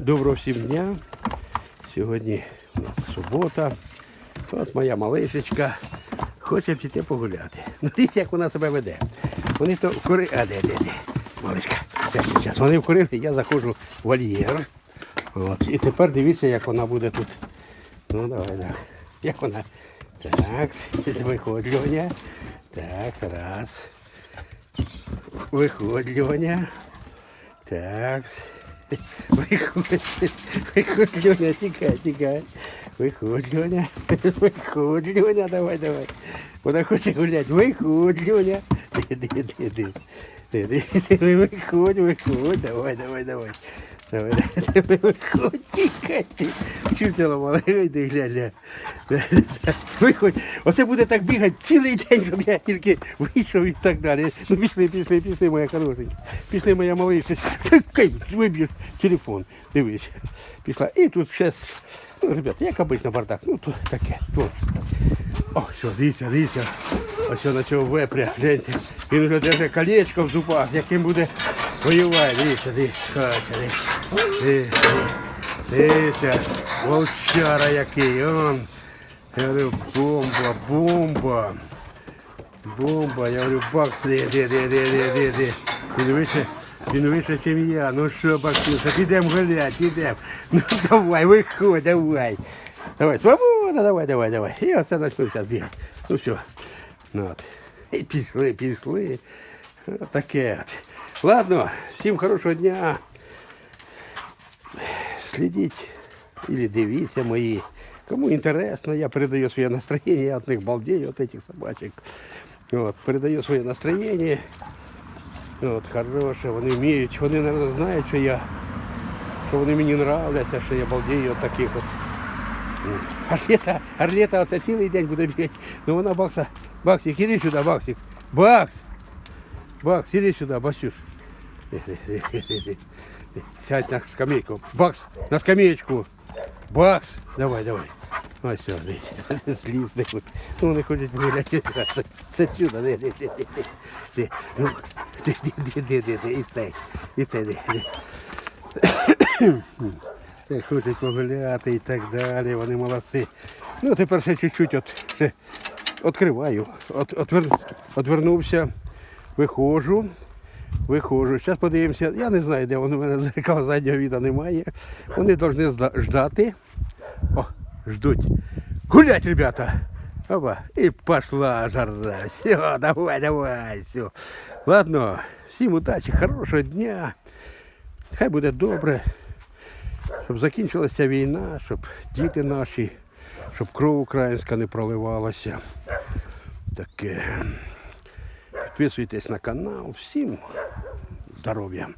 Доброго всім дня. Сьогодні у нас субота. От моя малишечка хоче піти погуляти. Ну, дивіться, як вона себе веде. Вони то кури... А де, де, де? Малишка. Зараз. Вони вкурили, я заходжу в вольєр. От. І тепер дивіться, як вона буде тут. Ну, давай, давай. Як вона. Так, виходь, Льоня. Так, раз. Виходь, Льоня. Так. Виходь, виходь, Льоня, тікай, тікай. Виходь, Льоня. Виходь, давай, давай. Вона хоче гуляти. Виходь, Льоня. Выходи, выходи, давай, давай, давай. Давай, давай, виходь, мале, йди, глянь. Виходь. Оце буде так бігати цілий день, щоб я тільки вийшов і так далі. Ну пішли, пішли, пішли, моя хорошенька. Пішли, моя маличка. Кай, виб'єш телефон. Дивись. Пішла. І тут ще, ну, ребята, як обично бардак. Ну, тут таке. Тут. О, все, дивіться, дивіться. Ось на цього вепря, гляньте. Він вже держить колечко в зубах, яким буде воювати. Дивіться, дивіться, дивіться. Дивіться. Волчара який, он. Я говорю, бомба, бомба. Бомба, я говорю, бакс, де, де, де, де, де, де. Він вище, він вище, ніж я. Ну що, баксюша, підемо гуляти, підемо. Ну давай, виходь, давай. Давай, свобода, давай, давай, давай. І оце почну зараз бігати. Ну все. Ну, от. І пішли, пішли. Таке от. Ладно, всім хорошого дня. Слідіть или дивіться мої. Кому інтересно, я передаю своє настроєння, я від них балдею, от этих собачок. От, передаю своє настроєння. От, хороше, вони вміють, вони, мабуть, знають, що я, що вони мені нравляться, що я балдею от таких от. М. Орлета, Орлета оце цілий день буде бігати. Ну вона бакса. Баксик, іди сюди, Баксик. Бакс! Бакс, іди сюди, Басюш. Сядь на скамейку. Бакс, на скамеечку. Бакс, давай, давай. Ось все, дивіться, сліз не хочуть. Ну, вони хочуть вигляді. Це чудо. Ну, де, цей, і цей, хочуть погуляти і так далі, вони молодці. Ну, тепер ще чуть-чуть от, відкриваю. От, отвер, отвернувся, виходжу. Виходжу. Зараз подивимося. Я не знаю, де воно в мене зеркало заднього віда немає. Вони повинні ждати. О, ждуть. Гулять, ребята. Опа. І пошла жара. Все, давай, давай. Все. Ладно, всім удачі, хорошого дня. Хай буде добре. Щоб закінчилася війна, щоб діти наші, щоб кров українська не проливалася. Таке. Підписуйтесь на канал. Всім здоров'я.